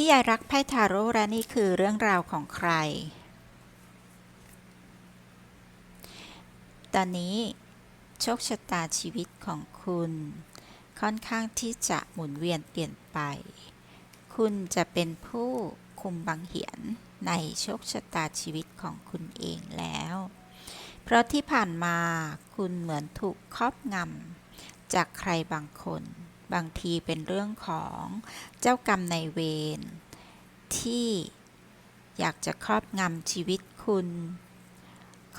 นิยายรักไพ่ทาโร่และนี่คือเรื่องราวของใคร ตอนนี้โชคชะตาชีวิตของคุณ ค่อนข้างที่จะหมุนเวียนเปลี่ยนไป คุณจะเป็นผู้คุมบังเหียนในโชคชะตาชีวิตของคุณเองแล้ว เพราะที่ผ่านมาคุณเหมือนถูกครอบงำจากใครบางคน บางทีเป็นเรื่องของเจ้ากรรมในายเวรที่อยากจะครอบงำชีวิตคุณ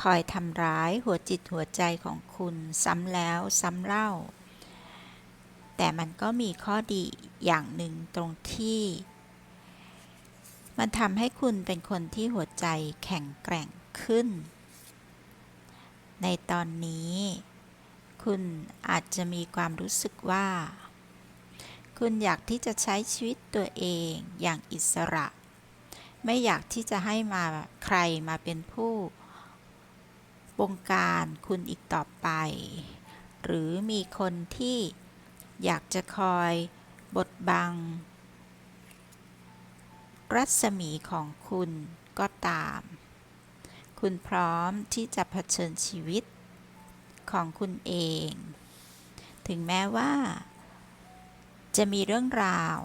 คอยทำร้ายหัวจิตหัวใจของคุณซ้ำแล้วซ้ำเล่า แต่มันก็มีข้อดีอย่างหนึ่งตรงที่ มันทำให้คุณเป็นคนที่หัวใจแข็งแกร่งขึ้น ในตอนนี้ คุณอาจจะมีความรู้สึกว่า คุณอยากที่จะใช้ชีวิตตัวเองอย่างอิสระ ไม่อยากที่จะให้มาใครมาเป็นผู้บงการคุณอีกต่อไป หรือมีคนที่อยากจะคอยบดบัง รัศมีของคุณก็ตาม คุณพร้อมที่จะเผชิญชีวิตของคุณเอง ถึงแม้ว่า จะมีเรื่องราว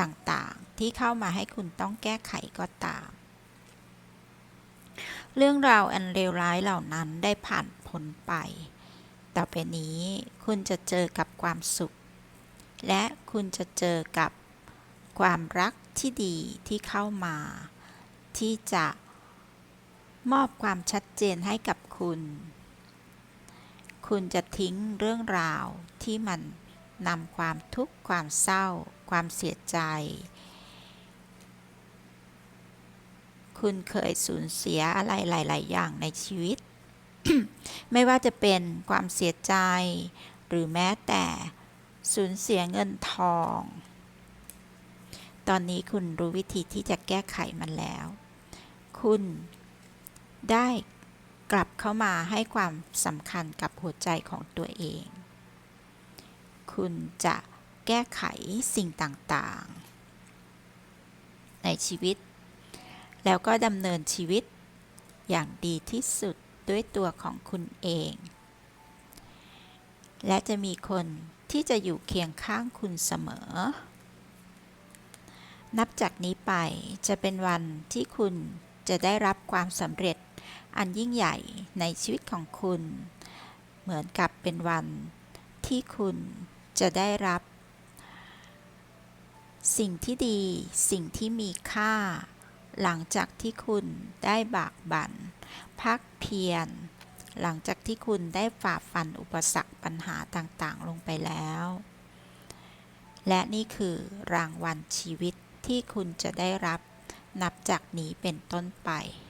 ต่างๆ ที่เข้ามาให้คุณต้องแก้ไขก็ตาม เรื่องราวอันเลวร้ายเหล่านั้นได้ผ่านพ้นไป ต่อไปนี้คุณจะเจอกับความสุข และคุณจะเจอกับความรักที่ดีที่เข้ามา ที่จะมอบความชัดเจนให้กับคุณ คุณจะทิ้งเรื่องราวที่มัน นำความทุกข์ความเศร้า ความเสียใจ คุณเคยสูญเสียอะไรหลาย ๆ อย่างในชีวิต ไม่ว่าจะเป็นความเสียใจ หรือแม้แต่สูญเสียเงินทอง ตอนนี้คุณรู้วิธีที่จะแก้ไขมันแล้ว คุณได้กลับเข้ามาให้ความสำคัญกับหัวใจของตัวเอง คุณจะแก้ไขสิ่งต่างๆ ในชีวิต แล้วก็ดำเนินชีวิตอย่างดีที่สุดด้วยตัวของคุณเอง และจะมีคนที่จะอยู่เคียงข้างคุณเสมอ นับจากนี้ไปจะเป็นวันที่คุณจะได้รับความสำเร็จอันยิ่งใหญ่ในชีวิตของคุณ เหมือนกับเป็นวันที่คุณ จะได้รับ สิ่งที่ดี สิ่งที่มีค่า หลังจากที่คุณได้บากบั่นพักเพียร หลังจากที่คุณได้ฝ่าฟันอุปสรรคปัญหาต่างๆ ลงไปแล้ว และนี่คือรางวัลชีวิตที่คุณจะได้รับนับจากนี้เป็นต้นไป